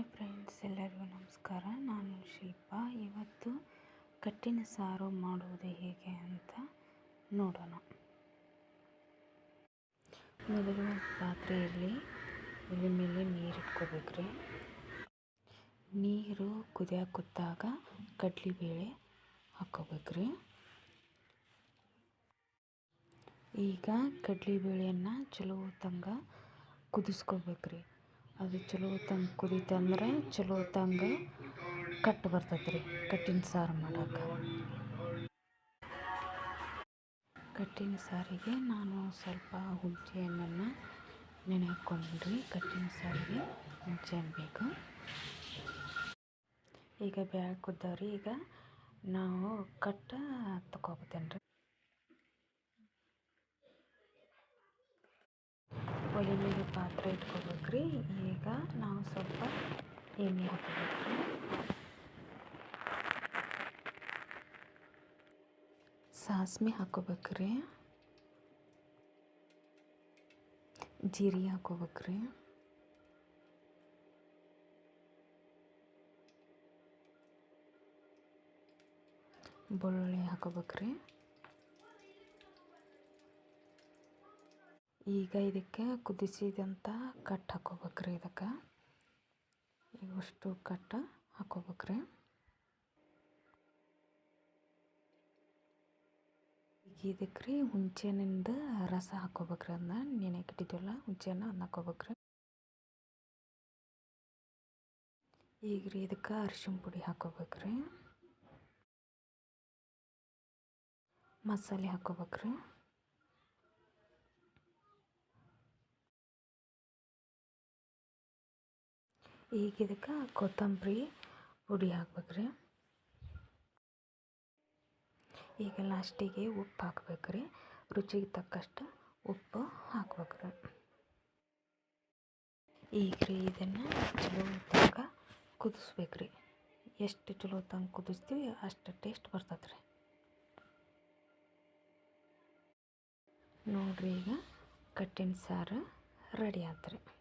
Hi friends, ಎಲ್ಲರಿಗೂ ನಮಸ್ಕಾರ. ನಾನು ಶಿಲ್ಪ. ಇವತ್ತು ಕಟ್ಟಿನ ಸಾರು ಮಾಡುವುದು ಹೇಗೆ ಅಂತ ನೋಡೋಣ. ಮೊದಲು ಪಾತ್ರೆಯಲ್ಲಿ ಒಲೆ ಮೇಲೆ ನೀರು ಇಟ್ಕೋಬೇಕ್ರಿ ನೀರು ಕುದಿಯಾಕ ಕೂತಾಗ ಹಾಕೋಬೇಕು ಹಾಕ್ಕೋಬೇಕ್ರಿ ಈಗ ಕಡಲೆಬೇಳೆಯನ್ನು ಚಲೋ ತಂಗ ಕುದಿಸ್ಕೋಬೇಕ್ರಿ. ಅದು ಚಲೋ ತಂಗ ಕುದೀತಂದ್ರೆ ಚಲೋ ತಂಗ ಕಟ್ ಬರ್ತೈತೆ ರೀ ಕಟ್ಟಿನ ಸಾರು ಮಾಡೋಕೆ. ಕಟ್ಟಿನ ಸಾರಿಗೆ ನಾನು ಸ್ವಲ್ಪ ಹುಂಚೆ ಹಣ್ಣನ್ನು ನೆನೆ ಹಾಕ್ಕೊಂಡ್ರಿ ಕಟ್ಟಿನ ಸಾರಿಗೆ ಹುಂಚೆ ಹಣ್ಣು ಬೇಕು. ಈಗ ಬ್ಯಾಳೆ ಕುದ್ದವ್ರಿ, ಈಗ ನಾವು ಕಟ್ಟ ಒಲೆ ಮೇಲೆ ಪಾತ್ರೆ ಇಟ್ಕೋಬೇಕ್ರಿ. ಈಗ ನಾವು ಸ್ವಲ್ಪ ಎಣ್ಣೆ ಹಾಕೋಬೇಕ್ರಿ ಸಾಸ್ಮೆ ಹಾಕೋಬೇಕ್ರಿ. ಜೀರಿಗೆ ಹಾಕೋಬೇಕ್ರಿ. ಬೆಳ್ಳುಳ್ಳಿ ಹಾಕೋಬೇಕ್ರಿ. ಈಗ ಇದಕ್ಕೆ ಕುದಿಸಿದಂಥ ಕಟ್ ಹಾಕೋಬೇಕ್ರಿ ಇದಕ್ಕೆ. ಇವಷ್ಟು ಕಟ್ಟ ಹಾಕೋಬೇಕ್ರಿ. ಈಗ ಇದಕ್ಕೆ ರೀ ಹುಂಚೆನಿಂದ ರಸ ಹಾಕೋಬೇಕ್ರಿ ಅದನ್ನ ನೆನೆಗೆ ಇಟ್ಟಿದ್ವಲ್ಲ, ಹುಂಚೆನ ಅದನ್ನ ಹಾಕೋಬೇಕ್ರಿ. ಈಗ ರೀ ಇದಕ್ಕೆ ಅರಿಶಿನ ಪುಡಿ ಹಾಕೋಬೇಕ್ರಿ. ಮಸಾಲೆ ಹಾಕೋಬೇಕ್ರಿ. ಈಗ ಇದಕ್ಕೆ ಕೊತ್ತಂಬರಿ ಪುಡಿ ಹಾಕ್ಬೇಕ್ರಿ. ಈಗ ಲಾಸ್ಟಿಗೆ ಉಪ್ಪು ಹಾಕ್ಬೇಕ್ರಿ. ರುಚಿಗೆ ತಕ್ಕಷ್ಟು ಉಪ್ಪು ಹಾಕ್ಬೇಕ್ರಿ. ಈಗ ರೀ ಇದನ್ನು ಚಲೋ ತನಕ ಕುದಿಸ್ಬೇಕ್ರಿ. ಎಷ್ಟು ಚಲೋ ತಂಗ ಕುದಿಸ್ತೀವಿ ಅಷ್ಟು ಟೇಸ್ಟ್ ಬರ್ತದೆ ರೀ ನೋಡ್ರಿ ಈಗ ಕಟ್ಟಿನ ಸಾರು ರೆಡಿ ಆತ್ರಿ. ರೀ